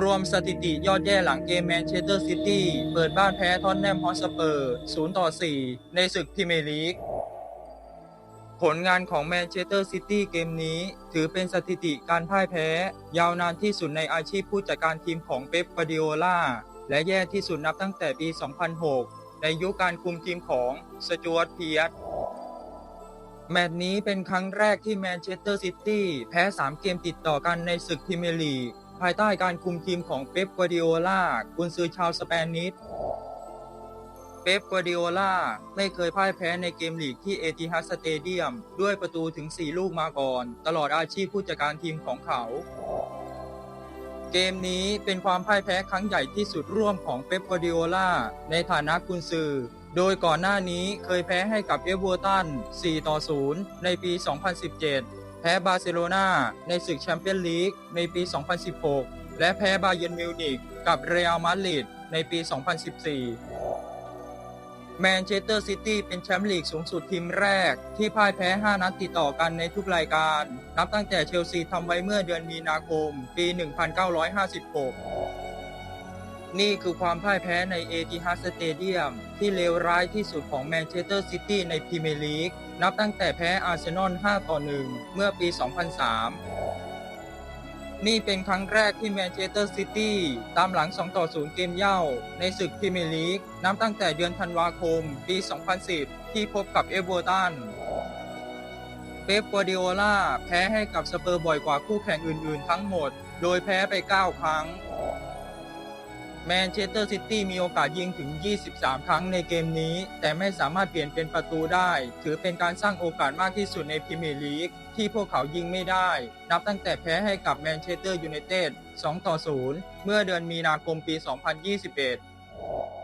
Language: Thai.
รวมสถิติยอดแย่หลังเกมแมนเชสเตอร์ซิตี้เปิดบ้านแพ้ทอนแนมฮอสเปอร์0ต่อ 4 ในศึกพรีเมียร์ลีก ผลงานของแมนเชสเตอร์ซิตี้เกมนี้ ถือเป็นสถิติการพ่ายแพ้ ยาวนานที่สุดในอาชีพผู้จัดการทีมของเป๊ปกวาดิโอลาและแย่ที่สุดนับตั้งแต่ปี 2006 ในยุคการคุมทีมของสจวตเพียร์แมตช์นี้เป็นครั้งแรกที่แมนเชสเตอร์ซิตี้แพ้ 3 เกมติดต่อกันในศึกพรีเมียร์ลีก ภายใต้การคุมทีมของเป๊ปกวาร์ดิโอลากุนซือชาวสเปนิชเป๊ปกวาร์ดิโอลาไม่เคยพ่ายแพ้ในเกมลีกที่เอติฮัดสเตเดียม ด้วยประตูถึง 4 ลูกมาก่อน ตลอดอาชีพผู้จัดการทีมของเขา เกมนี้เป็นความพ่ายแพ้ครั้งใหญ่ที่สุดร่วมของเป๊ปกวาร์ดิโอลาในฐานะกุนซือโดยก่อนหน้านี้เคยแพ้ให้กับเอเวอร์ตัน 4 ต่อ 0 ในปี 2017 พ้บาร์เซโลนาในศึกแชมเปี้ยนลีกในปี 2016 และแพ้บาเยนมิวนิกกับเรอัลมาดริดในปี 2014 แมนเชสเตอร์ซิตี้เป็นแชมป์ลีกสูงสุดทีมแรก ที่พ่ายแพ้ 5 นัดติดต่อกันในทุกรายการ นับตั้งแต่เชลซีทำไว้เมื่อเดือนมีนาคม ปี 1956 นี่คือความพ่ายแพ้ในเอติฮัสเตเดียมที่เลวร้ายที่สุดของแมนเชสเตอร์ซิตี้ในพรีเมียร์ลีก นับตั้งแต่แพ้อาร์เซนอล 5 ต่อ 1 เมื่อปี 2003 นี่เป็นครั้งแรกที่แมนเชสเตอร์ซิตี้ตามหลัง 2 ต่อ 0 เกมเย่า ในศึกพรีเมียร์ลีก นับตั้งแต่เดือนธันวาคม ปี 2010 ที่พบกับเอเวอร์ตันเป๊ปกัวร์ดิโอลาแพ้ให้กับสเปอร์บ่อยกว่าคู่แข่งอื่น ๆ ทั้งหมด โดยแพ้ไป 9 ครั้ง แมนเชสเตอร์ซิตี้มีโอกาสยิงถึง 23 ครั้งในเกมนี้ แต่ไม่สามารถเปลี่ยนเป็นประตูได้ ถือเป็นการสร้างโอกาสมากที่สุดในพรีเมียร์ลีกที่พวกเขายิงไม่ได้ นับตั้งแต่แพ้ให้กับแมนเชสเตอร์ยูไนเต็ด 2 ต่อ 0 เมื่อเดือนมีนาคมปี 2021